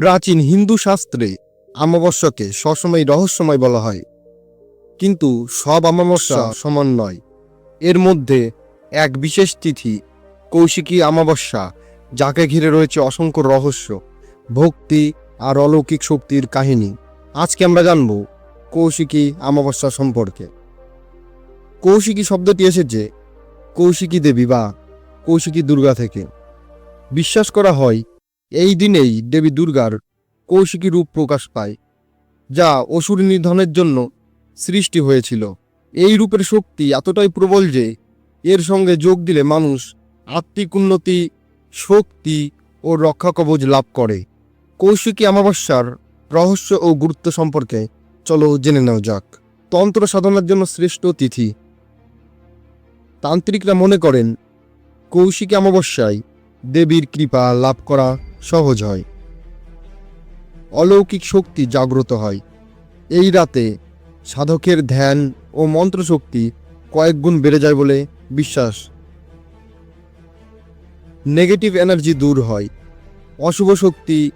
প্রাচীন হিন্দু শাস্ত্রে অমাবস্যাকে সবসময় রহস্যময় বলা হয়। কিন্তু সব অমাবস্যা সমান নয়। এর মধ্যে এক বিশেষ তিথি, কৌশিকী অমাবস্যা যাকে ঘিরে রয়েছে অসংখ্য রহস্য, ভক্তি আর অলৌকিক শক্তির কাহিনী। আজকে আমরা জানব কৌশিকী অমাবস্যা সম্পর্কে। কৌশিকী শব্দটি এসেছে কৌশিকী দেবী বা কৌশিকী দুর্গা থেকে। বিশ্বাস করা হয় এই দিনেই দেবী দুর্গার কৌশিকী রূপ প্রকাশ পায়, যা অসুর নিধনের জন্য সৃষ্টি হয়েছিল। এই রূপের শক্তি এতটাই প্রবল যে, এর সঙ্গে যোগ দিলে মানুষ আত্মিক উন্নতি, শক্তি ও রক্ষা কবচ লাভ করে। কৌশিকী অমাবস্যার রহস্য ও গুরুত্ব সম্পর্কে চলো জেনে নেওয়া যাক। তন্ত্র সাধনার জন্য শ্রেষ্ঠ তিথি। তান্ত্রিকরা মনে করেন, কৌশিকী অমাবস্যায় দেবীর কৃপা লাভ করা সহজ হয়। অলৌকিক শক্তি জাগ্রত হয়। এই রাতে সাধকের ধ্যান ও মন্ত্রশক্তি কয়েক গুণ বেড়ে যায় বলে বিশ্বাস। নেগেটিভ এনার্জি দূর হয়। অশুভ শক্তি,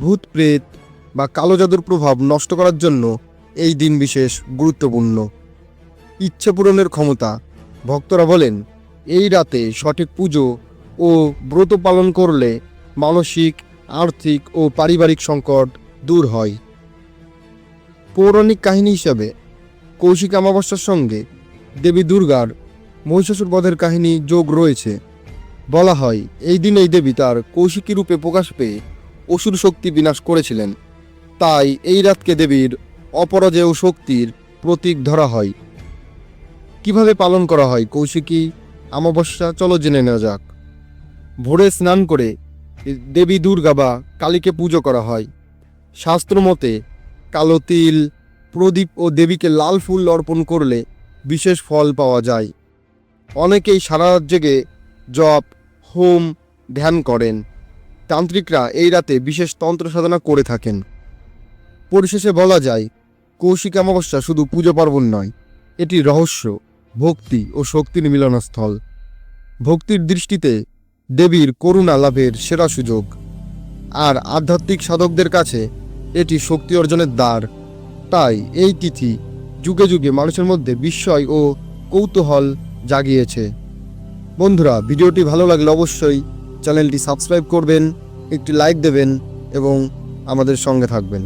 ভূত প্রেত বা কালো জাদুর প্রভাব নষ্ট করার জন্য এই দিন বিশেষ গুরুত্বপূর্ণ। ইচ্ছে পূরণের ক্ষমতা। ভক্তরা বলেন, এই রাতে সঠিক পুজো ও ব্রত পালন করলে মানসিক, আর্থিক ও পারিবারিক সংকট দূর হয়। পৌরাণিক কাহিনী হিসাবে কৌশিক অমাবস্যার সঙ্গে দেবী দুর্গার মহিষাসুর বধের কাহিনী যোগ রয়েছে। বলা হয়, এই দিনেই দেবী তার কৌশিকী রূপে প্রকাশ পেয়ে অসুর শক্তি বিনাশ করেছিলেন। তাই এই রাতকে দেবীর অপরাজেয় শক্তির প্রতীক ধরা হয়। কীভাবে পালন করা হয় কৌশিকী অমাবস্যা? চলো জেনে নেওয়া যাক। ভোরে স্নান করে দেবী দুর্গা বা কালীকে পুজো করা হয়। শাস্ত্র মতে, কালো তিল, প্রদীপ ও দেবীকে লাল ফুল অর্পণ করলে বিশেষ ফল পাওয়া যায়। অনেকেই সারা জেগে জপ, হোম ধ্যান করেন। তান্ত্রিকরা এই রাতে বিশেষ তন্ত্র সাধনা করে থাকেন। পরিশেষে বলা যায়, কৌশিক অমাবস্যা শুধু পুজো পার্বণ নয়, এটি রহস্য, ভক্তি ও শক্তির মিলনস্থল। ভক্তির দৃষ্টিতে দেবীর করুণা লাভের সেরা সুযোগ। আর আধ্যাত্মিক সাধকদের কাছে এটি শক্তি অর্জনের দ্বার। তাই এই তিথি যুগে যুগে মানুষের মধ্যে বিস্ময় ও কৌতূহল জাগিয়েছে। বন্ধুরা, ভিডিওটি ভালো লাগলে অবশ্যই চ্যানেলটি সাবস্ক্রাইব করবেন, একটি লাইক দেবেন এবং আমাদের সঙ্গে থাকবেন।